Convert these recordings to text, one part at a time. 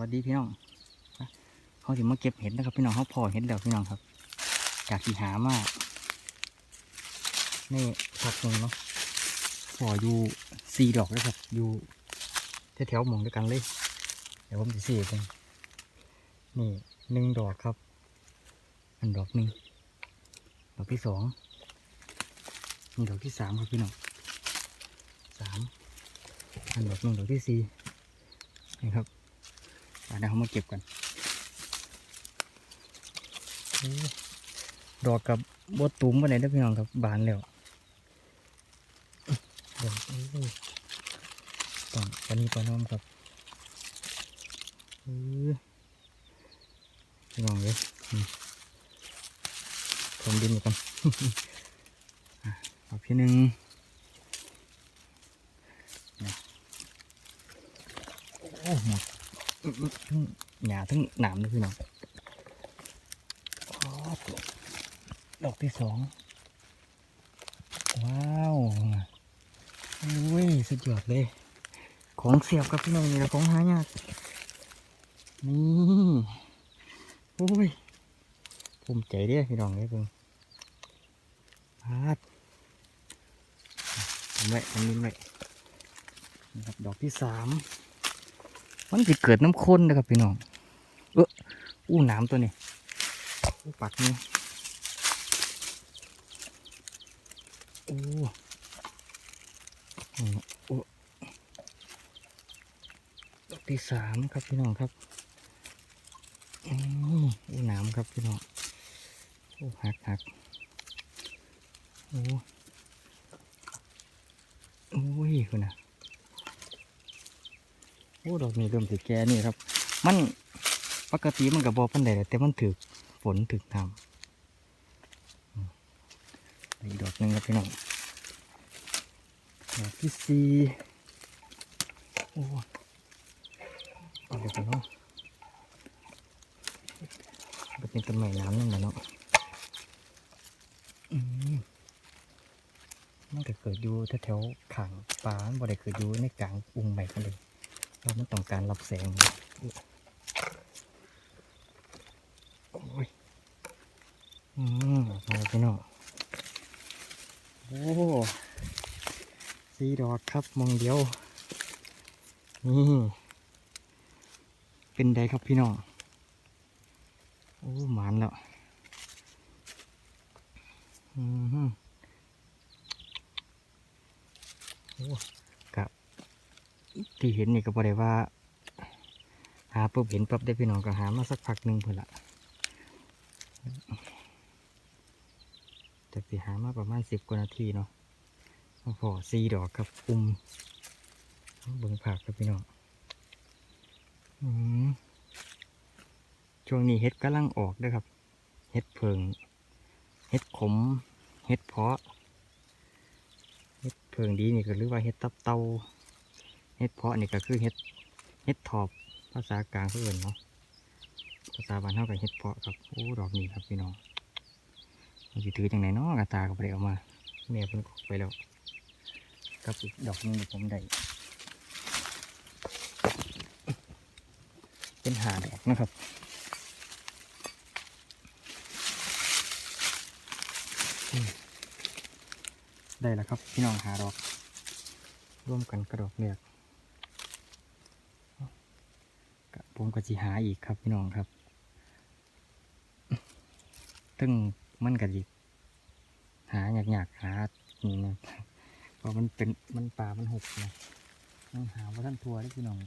วัสดีพี่น้องเขาถึงมาเก็บเห็ดนะครับพี่น้องเขาพอเห็ดแล้วพี่น้องครับ จากที่หามากนี่พักหนึ่งเนาะพออยู่สี่ดอกเลยครับ อยู่แถวๆหมองด้วยกันเลย เดี๋ยวผมจะสี่เป็นนี่หนึ่งดอกครับ อันดอกหนึ่งดอกที่สองนี่ดอกที่สามครับพี่น้องสามอันดอกหนึ่งดอกที่สี่ เดี๋ยวเขามาเก็บกัน ดอกกับบดตุ้มวันไหนได้พี่น้องครับบานแล้วดอ้ยต้องปนนี้ปน้อมครับพี่น้องเลยผมดินกันเอาพี่หนึ่งโอ้หมด หญ้าทั้งหนามเลยพี่น้องอดอกที่สองว้าวอุ้ยสุดยอดเลย ของเสียบครับพี่น้องนี่ละของหายากนี่โอ้ยภูมิใจเด้อพี่น้องเด้อเพิ่งพาดทำไว้ทำนี้ไว้นะครับดอกที่สาม มันจะเกิดน้ำข้นนะครับพี่น้อง เอออู้น้ำตัวนี้อปักนี่โอ้โอ้ดอกที่สามครับพี่น้องครับอู้น้ำครับพี่น้อง โอ้หักหักโอ้โอ้ยคุณนะ โอ้ดอกนี้เริ่มติแก่นี่ครับ มันปกติมันกับบอปันใดแหละแต่มันถึกฝนถึกทำอีกดอกหนึ่งครับพี่น้องดอกที่สี่โอ้เอาเดี๋ยวกันเนาะเป็นต้นไม้น้ำนั่นแหละเนาะอืมมันก็เกิดอยู่แถวๆขางป่านบ่ได้เกิดอยู่ในกลางอุ้งใหม่กันเลย เรามันต้องการรับแสงโอ้ยอืมออกมาพี่น้องโอ้สีดอกครับมองเดียวนี่เป็นไดครับพี่น้องโอ้หมานแล้วอือหือโอ้ ที่เห็นนี่ก็บอกได้ว่า หาปุ๊บเห็นปั๊บได้พี่น้องก็หามาสักพักหนึ่งเพื่อละแต่สิหามาประมาณสิบกว่านาทีเนาะโอ้โหสีดอกครับอุ้มเบิ่งผักครับพี่น้องช่วงนี้เห็ดกำลังออกด้วยครับ เห็ดเพิง เห็ดขม เห็ดเพาะ เห็ดเพิงดีนี่ก็เรียกว่าเห็ดตับเตา เห็ดเพาะนี่ก็คือเห็ดเห็ดถอบภาษากลางเขาเอื่นเนาะภาษาบ้านเท่ากับเห็ดเพาะครับโอ้ดอกนี้ครับพี่น้องมันจะถือจังไหนเนาะกระตาก็ไปเอามาแม่เพิ่นไปแล้วกับอีกดอกนึงที่ผมได้เป็นหาดอกนะครับได้แล้วครับพี่น้องหาดอกร่วมกันกระดอกเลือกกะ ผมก็จีหาอีกครับพี่น้องครับตึงมันกะจิหาอยากๆหานี่นะเพราะมันเป็นมันป่ามันหกนะต้องหาว่าท่านทัวร์ได้พี่น้อง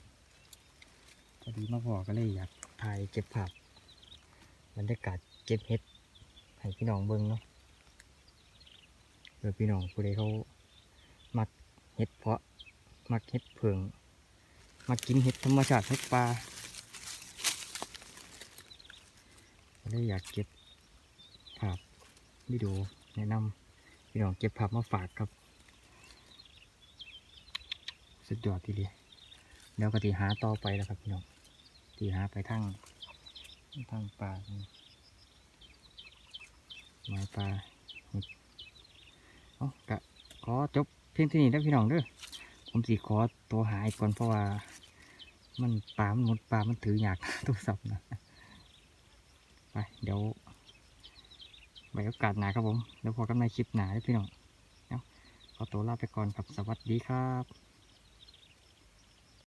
พอดีมาพอก็เลยอยากถ่ายเก็บภาพบรรยากาศเก็บเห็ดให้พี่น้องเบิ่งเนาะเพื่อพี่น้องผู้ใดเขามักเห็ดเพาะมักเห็ดเพิงมักกินเห็ดธรรมชาติเห็ดปลาก็ เลยอยากเก็บภาพวิดีโอแนะนำพี่น้องเก็บภาพมาฝากครับ สุดยอดทีเดียวเดี๋ยวก็ตีหาต่อไปแล้วครับพี่น้องตีหาไปทั้งทั้งป่าไม้ปลาเอากะขอจบเพียงเที่านี้แล้วพี่น้องเด้อผมสิขอตัวหายก่อนเพราะว่ามันปลามันหมดปลามันถืออยากโทรศัพท์นะ เดี๋ยวไว้โอกาสหนาครับผม แล้วพอกันในคลิปหนาด้อพี่น้องเนาะขอตัวลาไปก่อนครับ สวัสดีครับ